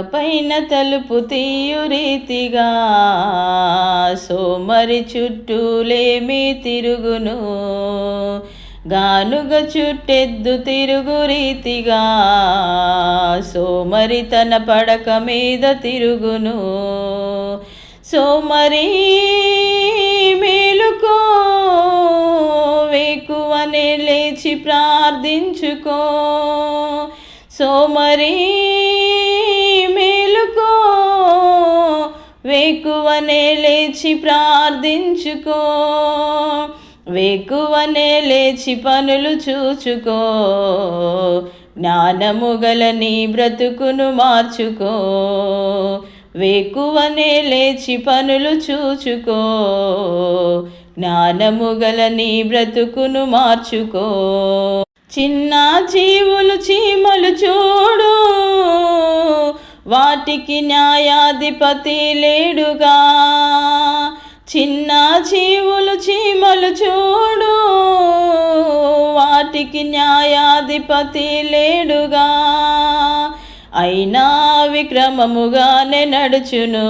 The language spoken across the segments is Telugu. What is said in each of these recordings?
పైన తలుపు తీయు రీతిగా సోమరి చుట్టూలేమి తిరుగును. గానుగ చుట్టెద్దు తిరుగు రీతిగా సోమరి తన పడక మీద తిరుగును. సోమరి మేలుకో వేకువనే లేచి ప్రార్థించుకో. సోమరి వేకువనే లేచి ప్రార్థించుకో. వేకువనే లేచి పనులు చూచుకో. జ్ఞానము గల నీ బ్రతుకును మార్చుకో. వేకువనే లేచి పనులు చూచుకో. జ్ఞానము గల నీ బ్రతుకును మార్చుకో. చిన్న జీవులు చీమలు చూడు. వాటికి న్యాయాధిపతి లేడుగా. చిన్న జీవులు చీమలు చూడు వాటికి న్యాయాధిపతి లేడుగా. అయినా విక్రమముగానే నడుచును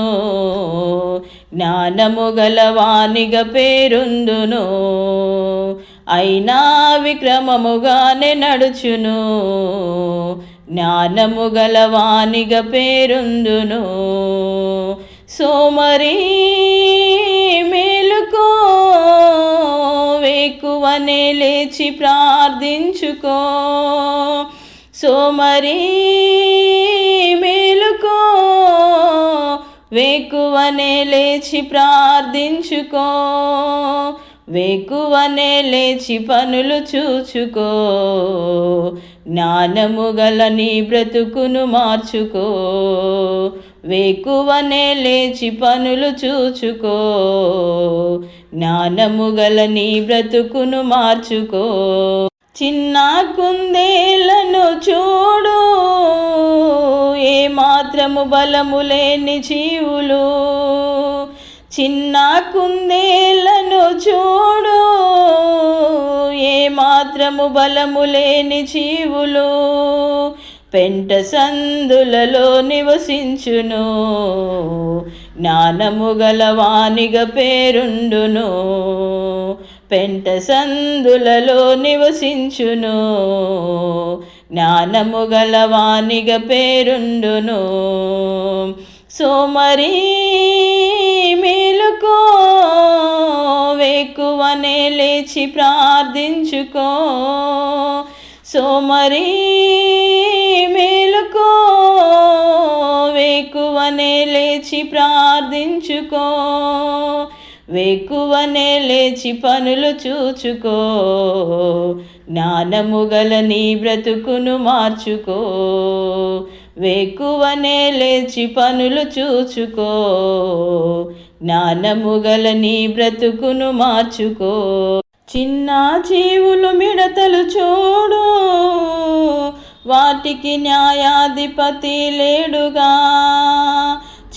జ్ఞానము గలవానిగా పేరుందును. అయినా విక్రమముగానే నడుచును జ్ఞానము గలవానిగ పేరుందును. సోమరి మేలుకో వేకువనే లేచి ప్రార్థించుకో. సోమరి మేలుకో వేకువనే లేచి ప్రార్థించుకో. వేకువనే లేచి పనులు చూచుకో. జ్ఞానము గల నీ బ్రతుకును మార్చుకో. వేకువనే లేచి పనులు చూచుకో. జ్ఞానము గల నీ బ్రతుకును మార్చుకో. చిన్న కుందేలను చూడు ఏ మాత్రము బలము లేని జీవులు. చిన్న కుందేలను చూడు ఏమాత్రము బలము లేని జీవులు పెంట సందులలో నివసించును. జ్ఞానము గలవానిగా పేరుండును. పెంట సందులలో నివసించును. జ్ఞానము గలవానిగా పేరుండును. సోమరి లేచి ప్రార్థించుకో. సోమరి మేలుకో. వేకువనే లేచి ప్రార్థించుకో. వేకువనే లేచి పనులు చూచుకో. జ్ఞానము గల నీ బ్రతుకును మార్చుకో. వేకువనే లేచి పనులు చూచుకో. జ్ఞానము గల నీ బ్రతుకును మార్చుకో. చిన్న జీవులు మిడతలు చూడు. వాటికి న్యాయాధిపతి లేడుగా.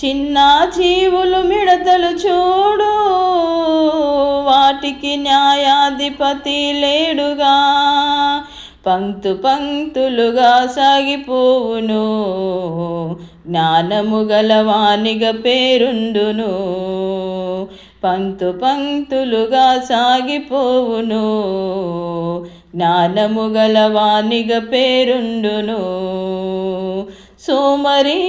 చిన్న జీవులు మిడతలు చూడు. వాటికి న్యాయాధిపతి లేడుగా. పంక్తు పంక్తులుగా సాగిపోవును. జ్ఞానము గలవానిగా పేరుండును. పంక్తు పంక్తులుగా సాగిపోవును. జ్ఞానము వాణిగ పేరుండును. సోమరి